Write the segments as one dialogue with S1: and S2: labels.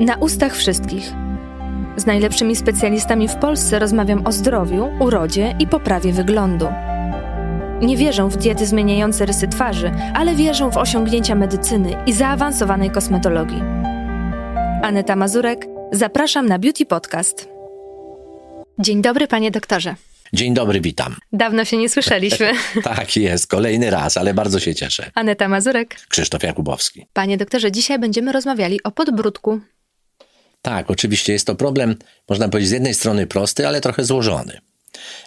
S1: Na ustach wszystkich. Z najlepszymi specjalistami w Polsce rozmawiam o zdrowiu, urodzie i poprawie wyglądu. Nie wierzą w diety zmieniające rysy twarzy, ale wierzą w osiągnięcia medycyny i zaawansowanej kosmetologii. Aneta Mazurek, zapraszam na Beauty Podcast. Dzień dobry, panie doktorze.
S2: Dzień dobry, witam.
S1: Dawno się nie słyszeliśmy.
S2: Tak jest, kolejny raz, ale bardzo się cieszę.
S1: Aneta Mazurek.
S2: Krzysztof Jakubowski.
S1: Panie doktorze, dzisiaj będziemy rozmawiali o podbródku.
S2: Tak, oczywiście jest to problem, można powiedzieć, z jednej strony prosty, ale trochę złożony.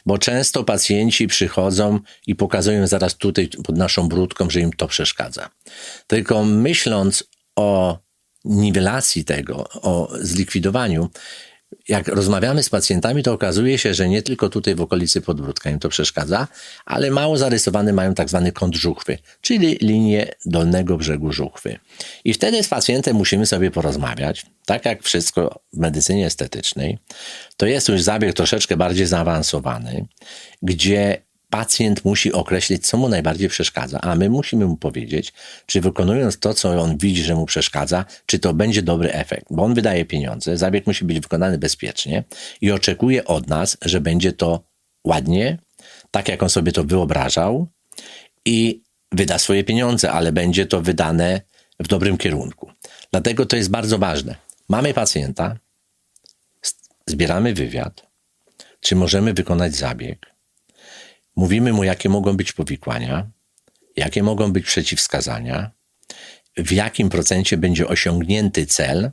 S2: Bo często pacjenci przychodzą i pokazują zaraz tutaj pod naszą brudką, że im to przeszkadza. Tylko myśląc o niwelacji tego, o zlikwidowaniu, jak rozmawiamy z pacjentami, to okazuje się, że nie tylko tutaj w okolicy podbródka im to przeszkadza, ale mało zarysowane mają tak zwany kąt żuchwy, czyli linię dolnego brzegu żuchwy. I wtedy z pacjentem musimy sobie porozmawiać, tak jak wszystko w medycynie estetycznej. To jest już zabieg troszeczkę bardziej zaawansowany, gdzie pacjent musi określić, co mu najbardziej przeszkadza, a my musimy mu powiedzieć, czy wykonując to, co on widzi, że mu przeszkadza, czy to będzie dobry efekt, bo on wydaje pieniądze, zabieg musi być wykonany bezpiecznie i oczekuje od nas, że będzie to ładnie, tak jak on sobie to wyobrażał i wyda swoje pieniądze, ale będzie to wydane w dobrym kierunku. Dlatego to jest bardzo ważne. Mamy pacjenta, zbieramy wywiad, czy możemy wykonać zabieg, Mówimy mu, jakie mogą być powikłania, jakie mogą być przeciwwskazania, w jakim procencie będzie osiągnięty cel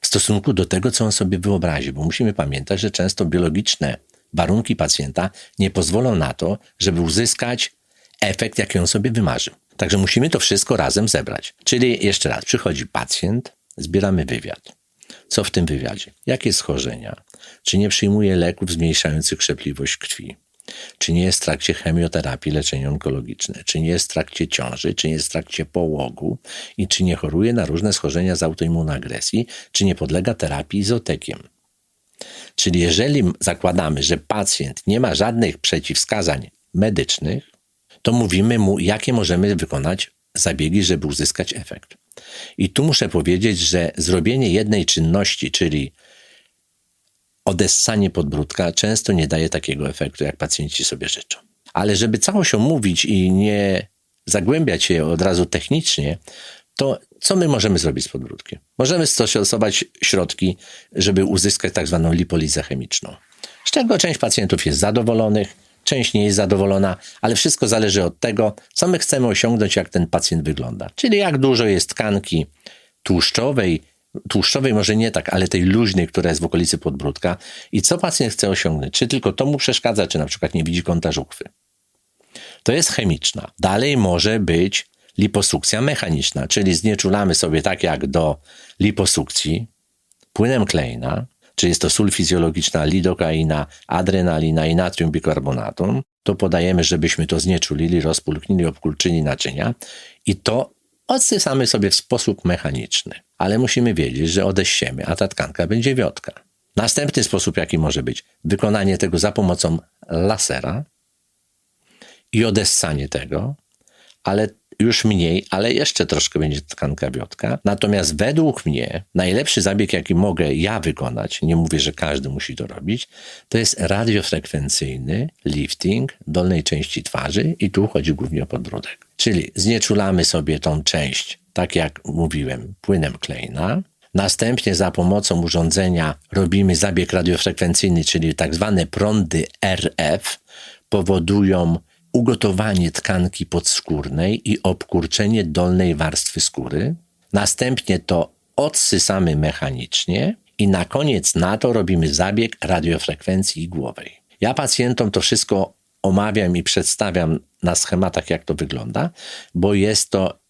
S2: w stosunku do tego, co on sobie wyobrazi, bo musimy pamiętać, że często biologiczne warunki pacjenta nie pozwolą na to, żeby uzyskać efekt, jaki on sobie wymarzył. Także musimy to wszystko razem zebrać. Czyli jeszcze raz, przychodzi pacjent, zbieramy wywiad. Co w tym wywiadzie? Jakie schorzenia? Czy nie przyjmuje leków zmniejszających krzepliwość krwi? Czy nie jest w trakcie chemioterapii leczenie onkologiczne? Czy nie jest w trakcie ciąży? Czy nie jest w trakcie połogu? I czy nie choruje na różne schorzenia z autoimmunagresji? Czy nie podlega terapii izotekiem? Czyli jeżeli zakładamy, że pacjent nie ma żadnych przeciwwskazań medycznych, to mówimy mu, jakie możemy wykonać zabiegi, żeby uzyskać efekt. I tu muszę powiedzieć, że zrobienie jednej czynności, czyli odessanie podbródka często nie daje takiego efektu, jak pacjenci sobie życzą. Ale żeby całość omówić i nie zagłębiać się od razu technicznie, to co my możemy zrobić z podbródkiem? Możemy stosować środki, żeby uzyskać tak zwaną lipolizę chemiczną. Z czego część pacjentów jest zadowolonych, część nie jest zadowolona, ale wszystko zależy od tego, co my chcemy osiągnąć, jak ten pacjent wygląda. Czyli jak dużo jest tkanki tłuszczowej, tłuszczowej może nie tak, ale tej luźnej, która jest w okolicy podbródka i co pacjent chce osiągnąć. Czy tylko to mu przeszkadza, czy na przykład nie widzi kąta żuchwy. To jest chemiczna. Dalej może być liposukcja mechaniczna, czyli znieczulamy sobie tak jak do liposukcji płynem Kleina, czy jest to sól fizjologiczna, lidokaina, adrenalina i natrium bikarbonatu, to podajemy, żebyśmy to znieczulili, rozpulknili, obkulczyli naczynia i to odsysamy sobie w sposób mechaniczny ale musimy wiedzieć, że odejściemy, a ta tkanka będzie wiotka. Następny sposób, jaki może być, wykonanie tego za pomocą lasera i odessanie tego, ale już mniej, ale jeszcze troszkę będzie tkanka wiotka. Natomiast według mnie najlepszy zabieg, jaki mogę ja wykonać, nie mówię, że każdy musi to robić, to jest radiofrekwencyjny lifting dolnej części twarzy i tu chodzi głównie o podbródek. Czyli znieczulamy sobie tą część tak jak mówiłem, płynem Kleina. Następnie za pomocą urządzenia robimy zabieg radiofrekwencyjny, czyli tak zwane prądy RF powodują ugotowanie tkanki podskórnej i obkurczenie dolnej warstwy skóry. Następnie to odsysamy mechanicznie i na koniec na to robimy zabieg radiofrekwencji głowej. Ja pacjentom to wszystko omawiam i przedstawiam na schematach, jak to wygląda, bo jest to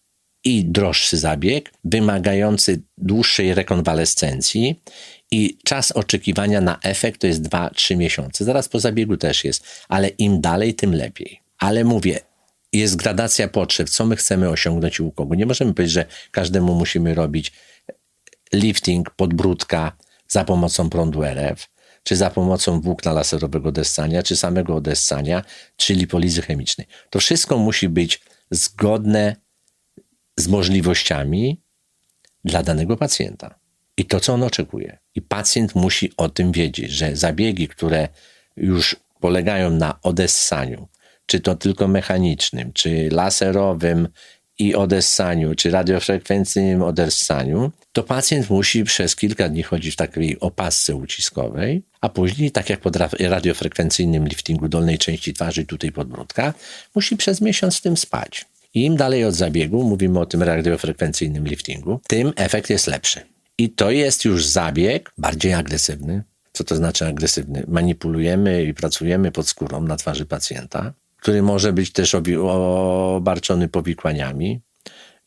S2: i droższy zabieg, wymagający dłuższej rekonwalescencji i czas oczekiwania na efekt to jest 2-3 miesiące. Zaraz po zabiegu też jest, ale im dalej, tym lepiej. Ale mówię, jest gradacja potrzeb, co my chcemy osiągnąć u kogo. Nie możemy powiedzieć, że każdemu musimy robić lifting podbródka za pomocą prądu RF, czy za pomocą włókna laserowego odessania, czy samego odessania, czy lipolizy chemicznej. To wszystko musi być zgodne z możliwościami dla danego pacjenta. i to, co on oczekuje. I pacjent musi o tym wiedzieć, że zabiegi, które już polegają na odessaniu, czy to tylko mechanicznym, czy laserowym i odessaniu, czy radiofrekwencyjnym odessaniu, to pacjent musi przez kilka dni chodzić w takiej opasce uciskowej, a później, tak jak pod ra- radiofrekwencyjnym liftingu dolnej części twarzy, tutaj podbródka, musi przez miesiąc w tym spać. I im dalej od zabiegu, mówimy o tym radiofrekwencyjnym liftingu, tym efekt jest lepszy. I to jest już zabieg bardziej agresywny. Co to znaczy agresywny? Manipulujemy i pracujemy pod skórą na twarzy pacjenta, który może być też obarczony powikłaniami,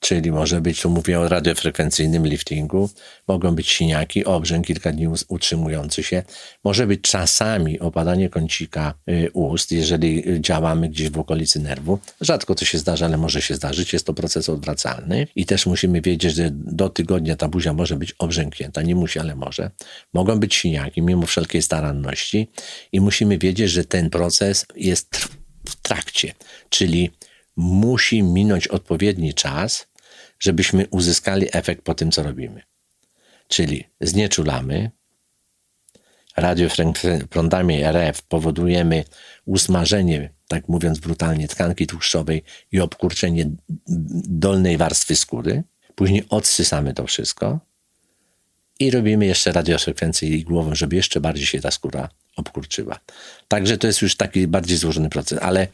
S2: czyli może być, tu mówię o radiofrekwencyjnym liftingu, mogą być siniaki, obrzęk kilka dni utrzymujący się, może być czasami opadanie kącika y, ust, jeżeli y, działamy gdzieś w okolicy nerwu. Rzadko to się zdarza, ale może się zdarzyć, jest to proces odwracalny. I też musimy wiedzieć, że do tygodnia ta buzia może być obrzęknięta, nie musi, ale może. Mogą być siniaki, mimo wszelkiej staranności. I musimy wiedzieć, że ten proces jest tr- w trakcie, czyli musi minąć odpowiedni czas, żebyśmy uzyskali efekt po tym, co robimy. Czyli znieczulamy, radiofrekwencjami RF powodujemy usmażenie, tak mówiąc brutalnie, tkanki tłuszczowej i obkurczenie dolnej warstwy skóry. Później odsysamy to wszystko i robimy jeszcze radiofrekwencję igłową, żeby jeszcze bardziej się ta skóra obkurczyła. Także to jest już taki bardziej złożony proces, ale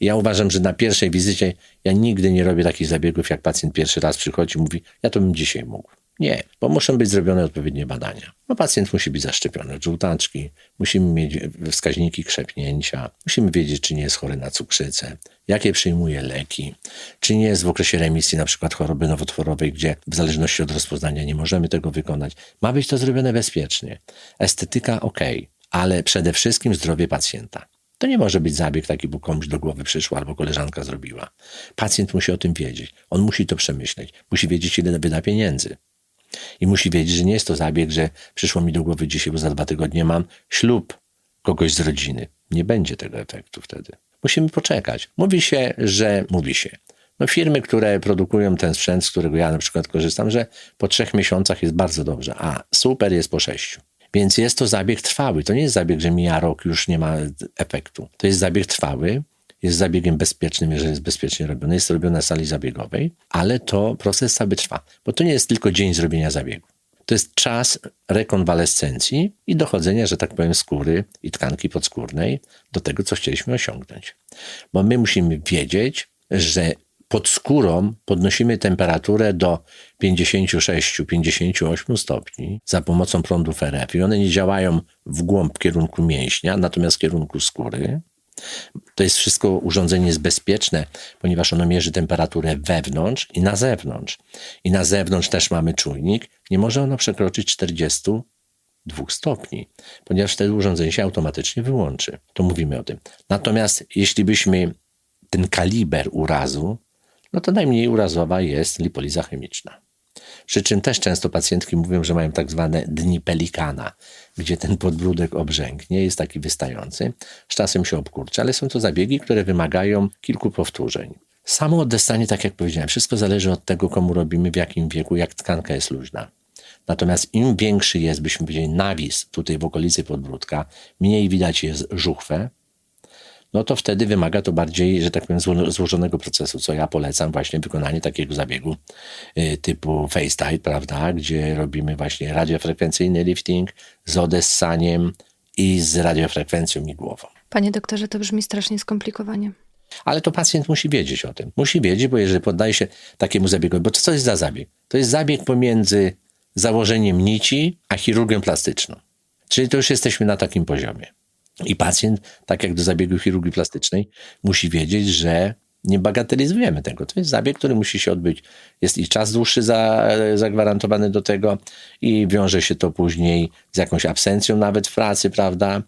S2: ja uważam, że na pierwszej wizycie ja nigdy nie robię takich zabiegów, jak pacjent pierwszy raz przychodzi i mówi, ja to bym dzisiaj mógł. Nie, bo muszą być zrobione odpowiednie badania. No pacjent musi być zaszczepiony od żółtaczki, musimy mieć wskaźniki krzepnięcia, musimy wiedzieć, czy nie jest chory na cukrzycę, jakie przyjmuje leki, czy nie jest w okresie remisji na przykład choroby nowotworowej, gdzie w zależności od rozpoznania nie możemy tego wykonać. Ma być to zrobione bezpiecznie. Estetyka ok, ale przede wszystkim zdrowie pacjenta. To nie może być zabieg taki, bo komuś do głowy przyszło albo koleżanka zrobiła. Pacjent musi o tym wiedzieć. On musi to przemyśleć. Musi wiedzieć, ile wyda pieniędzy. I musi wiedzieć, że nie jest to zabieg, że przyszło mi do głowy dzisiaj, bo za dwa tygodnie mam ślub kogoś z rodziny. Nie będzie tego efektu wtedy. Musimy poczekać. Mówi się, że mówi się. No firmy, które produkują ten sprzęt, z którego ja na przykład korzystam, że po trzech miesiącach jest bardzo dobrze, a super jest po sześciu. Więc jest to zabieg trwały. To nie jest zabieg, że mija rok, już nie ma efektu. To jest zabieg trwały, jest zabiegiem bezpiecznym, jeżeli jest bezpiecznie robiony. Jest robione na sali zabiegowej, ale to proces cały trwa, bo to nie jest tylko dzień zrobienia zabiegu. To jest czas rekonwalescencji i dochodzenia, że tak powiem, skóry i tkanki podskórnej do tego, co chcieliśmy osiągnąć. Bo my musimy wiedzieć, że pod skórą podnosimy temperaturę do 56-58 stopni za pomocą prądów RF i one nie działają w głąb kierunku mięśnia, natomiast w kierunku skóry. To jest wszystko urządzenie jest bezpieczne, ponieważ ono mierzy temperaturę wewnątrz i na zewnątrz. I na zewnątrz też mamy czujnik. Nie może ono przekroczyć 42 stopni, ponieważ wtedy urządzenie się automatycznie wyłączy. To mówimy o tym. Natomiast jeśli byśmy ten kaliber urazu, no to najmniej urazowa jest lipoliza chemiczna. Przy czym też często pacjentki mówią, że mają tak zwane dni pelikana, gdzie ten podbródek obrzęknie, jest taki wystający, z czasem się obkurczy, ale są to zabiegi, które wymagają kilku powtórzeń. Samo oddestanie, tak jak powiedziałem, wszystko zależy od tego, komu robimy, w jakim wieku, jak tkanka jest luźna. Natomiast im większy jest, byśmy powiedzieli, nawis tutaj w okolicy podbródka, mniej widać jest żuchwę, no to wtedy wymaga to bardziej, że tak powiem, zło- złożonego procesu, co ja polecam właśnie wykonanie takiego zabiegu y, typu FaceTime, prawda, gdzie robimy właśnie radiofrekwencyjny lifting z odessaniem i z radiofrekwencją igłową.
S1: Panie doktorze, to brzmi strasznie skomplikowanie.
S2: Ale to pacjent musi wiedzieć o tym. Musi wiedzieć, bo jeżeli poddaje się takiemu zabiegowi, bo to co jest za zabieg? To jest zabieg pomiędzy założeniem nici a chirurgią plastyczną. Czyli to już jesteśmy na takim poziomie. I pacjent, tak jak do zabiegu chirurgii plastycznej, musi wiedzieć, że nie bagatelizujemy tego. To jest zabieg, który musi się odbyć. Jest i czas dłuższy za, zagwarantowany do tego i wiąże się to później z jakąś absencją nawet w pracy, prawda?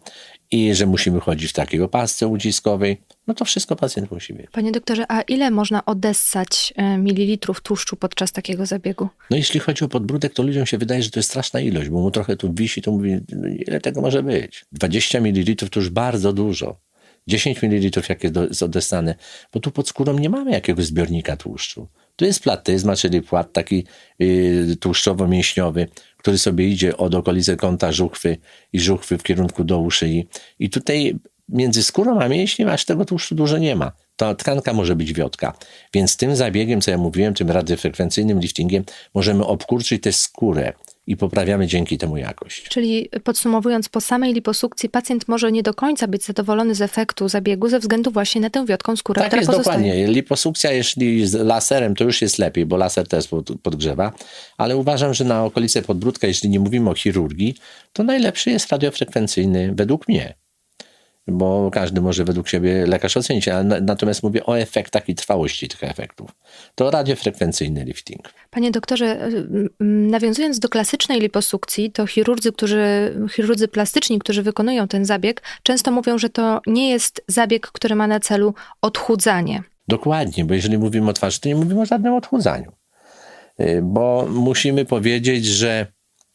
S2: I że musimy chodzić w takiej opasce uciskowej. No to wszystko pacjent musi wiedzieć.
S1: Panie doktorze, a ile można odessać e, mililitrów tłuszczu podczas takiego zabiegu?
S2: No jeśli chodzi o podbródek, to ludziom się wydaje, że to jest straszna ilość, bo mu trochę tu wisi, to mówi, no ile tego może być? 20 ml to już bardzo dużo. 10 ml jak jest odessane, bo tu pod skórą nie mamy jakiegoś zbiornika tłuszczu. Tu jest platyzma, czyli płat taki yy, tłuszczowo-mięśniowy, który sobie idzie od okolicy kąta żuchwy i żuchwy w kierunku dołu szyi. I tutaj między skórą a mięśniem aż tego tłuszczu dużo nie ma. Ta tkanka może być wiotka. Więc tym zabiegiem, co ja mówiłem, tym radiofrekwencyjnym liftingiem, możemy obkurczyć tę skórę i poprawiamy dzięki temu jakość.
S1: Czyli podsumowując, po samej liposukcji pacjent może nie do końca być zadowolony z efektu zabiegu ze względu właśnie na tę wiotką skórę,
S2: Tak
S1: która
S2: jest
S1: pozostaje.
S2: dokładnie. Liposukcja, jeśli z laserem, to już jest lepiej, bo laser też pod- podgrzewa, ale uważam, że na okolice podbródka, jeśli nie mówimy o chirurgii, to najlepszy jest radiofrekwencyjny według mnie. Bo każdy może według siebie lekarz ocenić, ale na, natomiast mówię o efektach i trwałości tych efektów. To radiofrekwencyjny lifting.
S1: Panie doktorze, nawiązując do klasycznej liposukcji, to chirurdzy, którzy, chirurdzy plastyczni, którzy wykonują ten zabieg, często mówią, że to nie jest zabieg, który ma na celu odchudzanie.
S2: Dokładnie, bo jeżeli mówimy o twarzy, to nie mówimy o żadnym odchudzaniu. Y, Bo musimy powiedzieć, że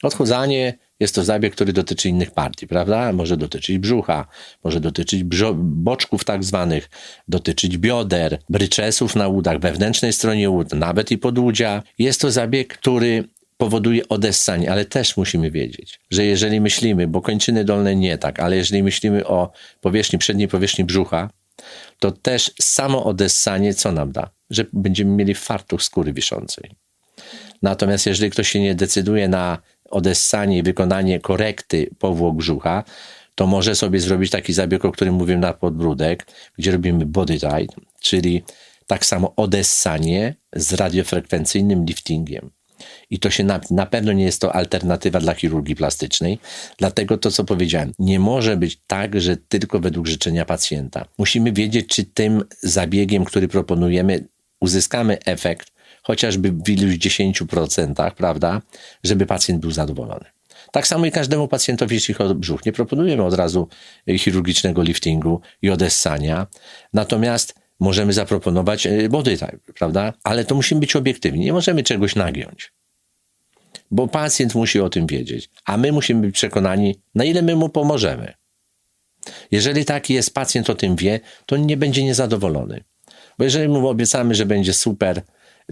S2: odchudzanie jest to zabieg, który dotyczy innych partii, prawda? Może dotyczyć brzucha, może dotyczyć boczków tak zwanych, dotyczyć bioder, bryczesów na udach, wewnętrznej stronie ud, nawet i podłudzia. Jest to zabieg, który powoduje odessanie, ale też musimy wiedzieć, że jeżeli myślimy, bo kończyny dolne nie tak, ale jeżeli myślimy o powierzchni, przedniej powierzchni brzucha, to też samo odessanie co nam da? Że będziemy mieli fartuch skóry wiszącej. Natomiast jeżeli ktoś się nie decyduje na odessanie i wykonanie korekty powłok brzucha, to może sobie zrobić taki zabieg, o którym mówiłem na podbródek, gdzie robimy body tight, czyli tak samo odessanie z radiofrekwencyjnym liftingiem. I to się na, na pewno nie jest to alternatywa dla chirurgii plastycznej. Dlatego to, co powiedziałem, nie może być tak, że tylko według życzenia pacjenta. Musimy wiedzieć, czy tym zabiegiem, który proponujemy, uzyskamy efekt, chociażby w iluś 10%, prawda, żeby pacjent był zadowolony. Tak samo i każdemu pacjentowi, jeśli chodzi o brzuch. Nie proponujemy od razu y, chirurgicznego liftingu i odessania. Natomiast możemy zaproponować y, body type, prawda? Ale to musimy być obiektywni. Nie możemy czegoś nagiąć. Bo pacjent musi o tym wiedzieć, a my musimy być przekonani, na ile my mu pomożemy. Jeżeli taki jest pacjent o tym wie, to nie będzie niezadowolony. Bo jeżeli mu obiecamy, że będzie super,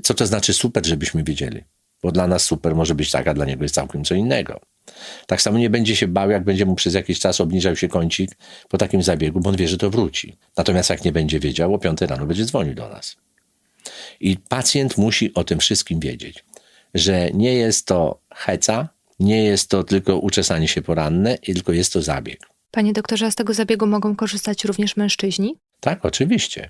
S2: co to znaczy super, żebyśmy wiedzieli? Bo dla nas super może być tak, a dla niego jest całkiem co innego. Tak samo nie będzie się bał, jak będzie mu przez jakiś czas obniżał się kącik po takim zabiegu, bo on wie, że to wróci. Natomiast jak nie będzie wiedział, o 5 rano będzie dzwonił do nas. I pacjent musi o tym wszystkim wiedzieć, że nie jest to heca, nie jest to tylko uczesanie się poranne, tylko jest to zabieg.
S1: Panie doktorze, a z tego zabiegu mogą korzystać również mężczyźni?
S2: Tak, oczywiście.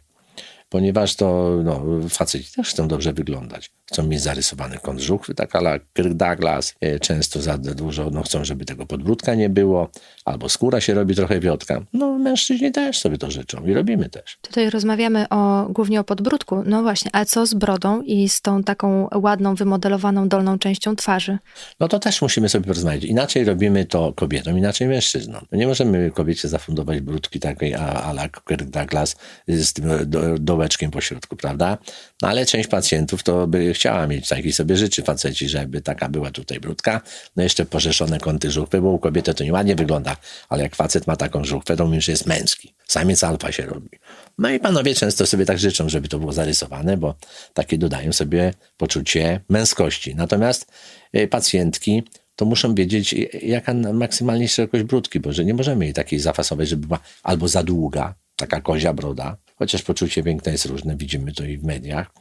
S2: Ponieważ to no, faceci też chcą dobrze wyglądać. Chcą mieć zarysowany kąt żuchwy, tak ala Kirk Douglas. E, Często za dużo no, chcą, żeby tego podbródka nie było, albo skóra się robi trochę wiotka. No mężczyźni też sobie to życzą i robimy też.
S1: Tutaj rozmawiamy o, głównie o podbródku. No właśnie, a co z brodą i z tą taką ładną, wymodelowaną dolną częścią twarzy?
S2: No to też musimy sobie porozmawiać. Inaczej robimy to kobietom, inaczej mężczyznom. No nie możemy kobiecie zafundować brudki takiej ala Kirk Douglas z tym do, dołeczkiem po środku, prawda? No ale część pacjentów to by chciała mieć taki sobie życzy faceci, żeby taka była tutaj brudka. No jeszcze porzeszone kąty żuchwy, bo u kobiety to nieładnie wygląda, ale jak facet ma taką żuchwę, to że jest męski. Samiec alfa się robi. No i panowie często sobie tak życzą, żeby to było zarysowane, bo takie dodają sobie poczucie męskości. Natomiast y, pacjentki to muszą wiedzieć, y, jaka maksymalnie szerokość brudki, bo że nie możemy jej takiej zafasować, żeby była albo za długa, taka kozia broda, chociaż poczucie piękna jest różne, widzimy to i w mediach.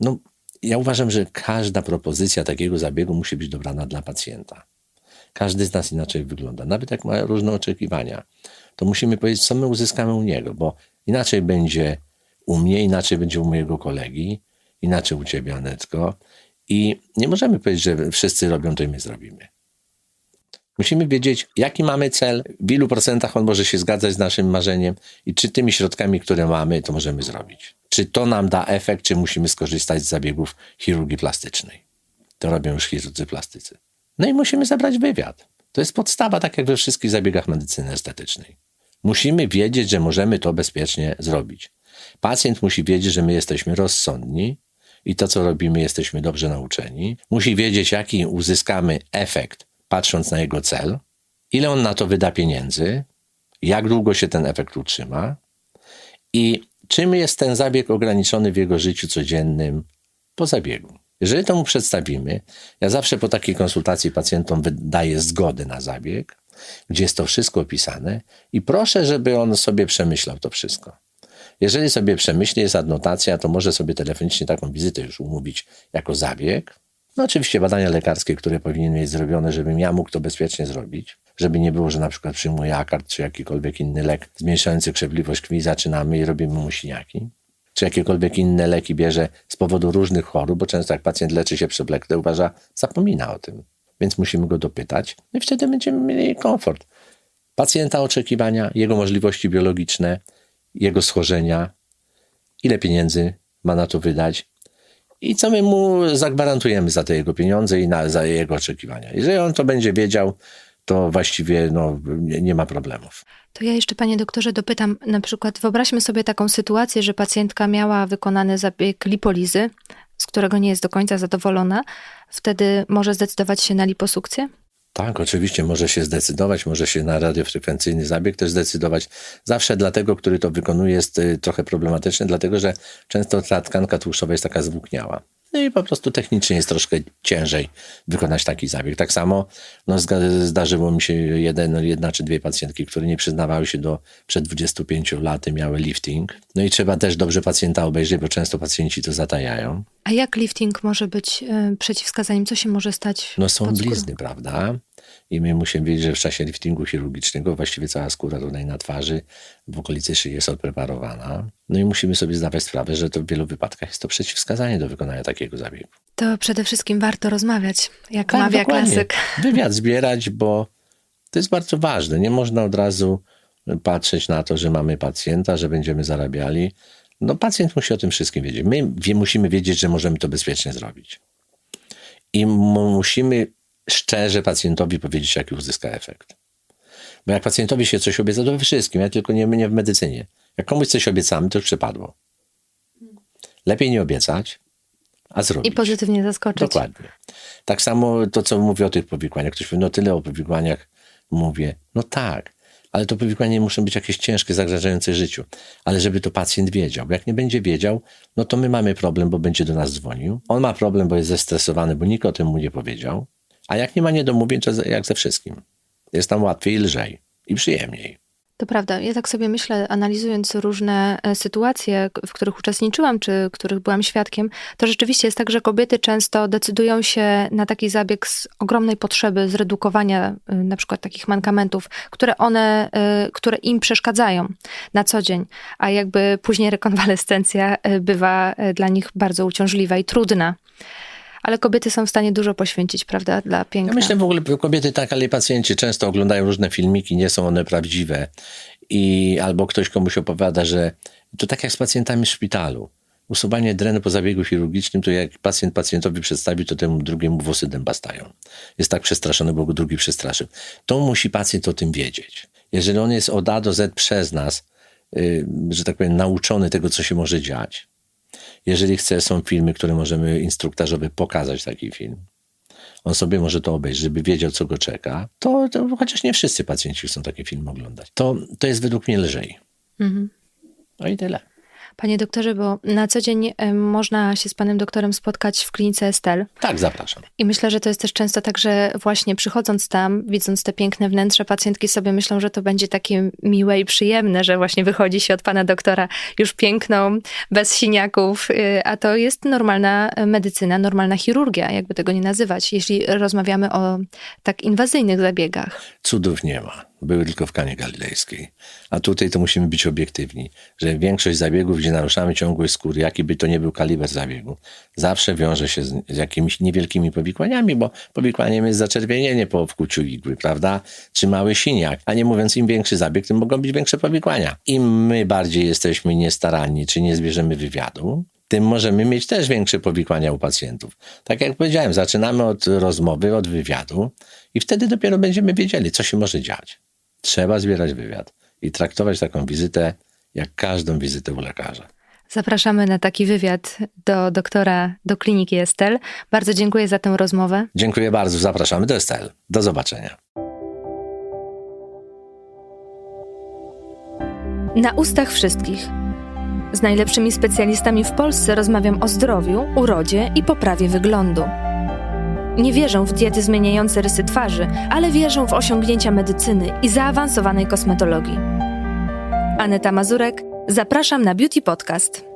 S2: No, ja uważam, że każda propozycja takiego zabiegu musi być dobrana dla pacjenta. Każdy z nas inaczej wygląda, nawet jak ma różne oczekiwania. To musimy powiedzieć, co my uzyskamy u niego, bo inaczej będzie u mnie, inaczej będzie u mojego kolegi, inaczej u ciebie, Anetko. I nie możemy powiedzieć, że wszyscy robią to i my zrobimy. Musimy wiedzieć, jaki mamy cel, w ilu procentach on może się zgadzać z naszym marzeniem i czy tymi środkami, które mamy, to możemy zrobić. Czy to nam da efekt, czy musimy skorzystać z zabiegów chirurgii plastycznej. To robią już chirurdzy plastycy. No i musimy zabrać wywiad. To jest podstawa, tak jak we wszystkich zabiegach medycyny estetycznej. Musimy wiedzieć, że możemy to bezpiecznie zrobić. Pacjent musi wiedzieć, że my jesteśmy rozsądni i to, co robimy, jesteśmy dobrze nauczeni. Musi wiedzieć, jaki uzyskamy efekt, patrząc na jego cel, ile on na to wyda pieniędzy, jak długo się ten efekt utrzyma. I czym jest ten zabieg ograniczony w jego życiu codziennym po zabiegu? Jeżeli to mu przedstawimy, ja zawsze po takiej konsultacji pacjentom wydaję zgodę na zabieg, gdzie jest to wszystko opisane i proszę, żeby on sobie przemyślał to wszystko. Jeżeli sobie przemyśli, jest adnotacja, to może sobie telefonicznie taką wizytę już umówić jako zabieg. No oczywiście badania lekarskie, które powinien mieć zrobione, żebym ja mógł to bezpiecznie zrobić. Żeby nie było, że na przykład przyjmuję akard czy jakikolwiek inny lek zmniejszający krzepliwość krwi, zaczynamy i robimy mu siniaki. Czy jakiekolwiek inne leki bierze z powodu różnych chorób, bo często jak pacjent leczy się przewlekle, uważa, zapomina o tym. Więc musimy go dopytać no i wtedy będziemy mieli komfort. Pacjenta oczekiwania, jego możliwości biologiczne, jego schorzenia, ile pieniędzy ma na to wydać i co my mu zagwarantujemy za te jego pieniądze i na, za jego oczekiwania. Jeżeli on to będzie wiedział, to właściwie no, nie, nie ma problemów.
S1: To ja jeszcze, panie doktorze, dopytam, na przykład wyobraźmy sobie taką sytuację, że pacjentka miała wykonany zabieg lipolizy, z którego nie jest do końca zadowolona, wtedy może zdecydować się na liposukcję?
S2: Tak, oczywiście może się zdecydować, może się na radiofrekwencyjny zabieg też zdecydować. Zawsze dla tego, który to wykonuje, jest y, trochę problematyczny, dlatego że często ta tkanka tłuszczowa jest taka zwłókniała. No i po prostu technicznie jest troszkę ciężej wykonać taki zabieg. Tak samo no, zdarzyło mi się jeden, jedna czy dwie pacjentki, które nie przyznawały się do przed 25 laty, miały lifting. No i trzeba też dobrze pacjenta obejrzeć, bo często pacjenci to zatajają.
S1: A jak lifting może być y, przeciwwskazaniem? Co się może stać?
S2: No są blizny, prawda? I my musimy wiedzieć, że w czasie liftingu chirurgicznego właściwie cała skóra tutaj na twarzy, w okolicy szyi jest odpreparowana. No i musimy sobie zdawać sprawę, że to w wielu wypadkach jest to przeciwwskazanie do wykonania takiego zabiegu.
S1: To przede wszystkim warto rozmawiać, jak mawia
S2: Tak, dokładnie.
S1: klasyk.
S2: Wywiad zbierać, bo to jest bardzo ważne. Nie można od razu patrzeć na to, że mamy pacjenta, że będziemy zarabiali. No pacjent musi o tym wszystkim wiedzieć. My wie, musimy wiedzieć, że możemy to bezpiecznie zrobić. I musimy szczerze pacjentowi powiedzieć, jaki uzyska efekt. Bo jak pacjentowi się coś obieca, to we wszystkim, ja tylko nie, nie w medycynie. Jak komuś coś obiecamy, to już przepadło. Lepiej nie obiecać, a zrobić.
S1: I pozytywnie zaskoczyć.
S2: Dokładnie. Tak samo to, co mówię o tych powikłaniach. Ktoś mówi, no tyle o powikłaniach mówię. No tak, ale to powikłania muszą być jakieś ciężkie, zagrażające życiu. Ale żeby to pacjent wiedział. Bo jak nie będzie wiedział, no to my mamy problem, bo będzie do nas dzwonił. On ma problem, bo jest zestresowany, bo nikt o tym mu nie powiedział. A jak nie ma niedomówień, to jak ze wszystkim. Jest tam łatwiej lżej. I przyjemniej.
S1: To prawda. Ja tak sobie myślę, analizując różne e, sytuacje, w których uczestniczyłam, czy których byłam świadkiem, to rzeczywiście jest tak, że kobiety często decydują się na taki zabieg z ogromnej potrzeby zredukowania y, na przykład takich mankamentów, które one, y, które im przeszkadzają na co dzień, a jakby później rekonwalescencja bywa dla nich bardzo uciążliwa i trudna. Ale kobiety są w stanie dużo poświęcić, prawda, dla piękna.
S2: Ja myślę w ogóle kobiety tak, ale pacjenci często oglądają różne filmiki, nie są one prawdziwe. I albo ktoś komuś opowiada, że to tak jak z pacjentami w szpitalu. Usuwanie drenu po zabiegu chirurgicznym, to jak pacjent pacjentowi przedstawi, to temu drugiemu włosy dębastają. Jest tak przestraszony, bo go drugi przestraszył. To musi pacjent o tym wiedzieć. Jeżeli on jest od A do Z przez nas, y, że tak powiem, nauczony tego, co się może dziać, jeżeli chce, są filmy, które możemy instruktażowi pokazać taki film. On sobie może to obejrzeć, żeby wiedział, co go czeka. To, to chociaż nie wszyscy pacjenci chcą takie filmy oglądać. To, to jest według mnie lżej.
S1: Mhm.
S2: No i tyle.
S1: Panie doktorze, bo na co dzień e, można się z panem doktorem spotkać w klinice Estel.
S2: Tak, zapraszam.
S1: I myślę, że to jest też często tak, że właśnie przychodząc tam, widząc te piękne wnętrze, pacjentki sobie myślą, że to będzie takie miłe i przyjemne, że właśnie wychodzi się od pana doktora już piękną, bez siniaków, y, a to jest normalna medycyna, normalna chirurgia, jakby tego nie nazywać, jeśli rozmawiamy o tak inwazyjnych zabiegach.
S2: Cudów nie ma. Były tylko w Kanie Galilejskiej. A tutaj to musimy być obiektywni, że większość zabiegów, gdzie naruszamy ciągłość skóry, jaki by to nie był kaliber zabiegu, zawsze wiąże się z, z jakimiś niewielkimi powikłaniami, bo powikłaniem jest zaczerwienienie po wkuciu igły, prawda? Czy mały siniak. A nie mówiąc, im większy zabieg, tym mogą być większe powikłania. Im my bardziej jesteśmy niestaranni, czy nie zbierzemy wywiadu, tym możemy mieć też większe powikłania u pacjentów. Tak jak powiedziałem, zaczynamy od rozmowy, od wywiadu i wtedy dopiero będziemy wiedzieli, co się może dziać. Trzeba zbierać wywiad i traktować taką wizytę jak każdą wizytę u lekarza.
S1: Zapraszamy na taki wywiad do doktora, do kliniki Estel. Bardzo dziękuję za tę rozmowę.
S2: Dziękuję bardzo, zapraszamy do Estel. Do zobaczenia.
S1: Na ustach wszystkich. Z najlepszymi specjalistami w Polsce rozmawiam o zdrowiu, urodzie i poprawie wyglądu. Nie wierzą w diety zmieniające rysy twarzy, ale wierzą w osiągnięcia medycyny i zaawansowanej kosmetologii. Aneta Mazurek, zapraszam na Beauty Podcast.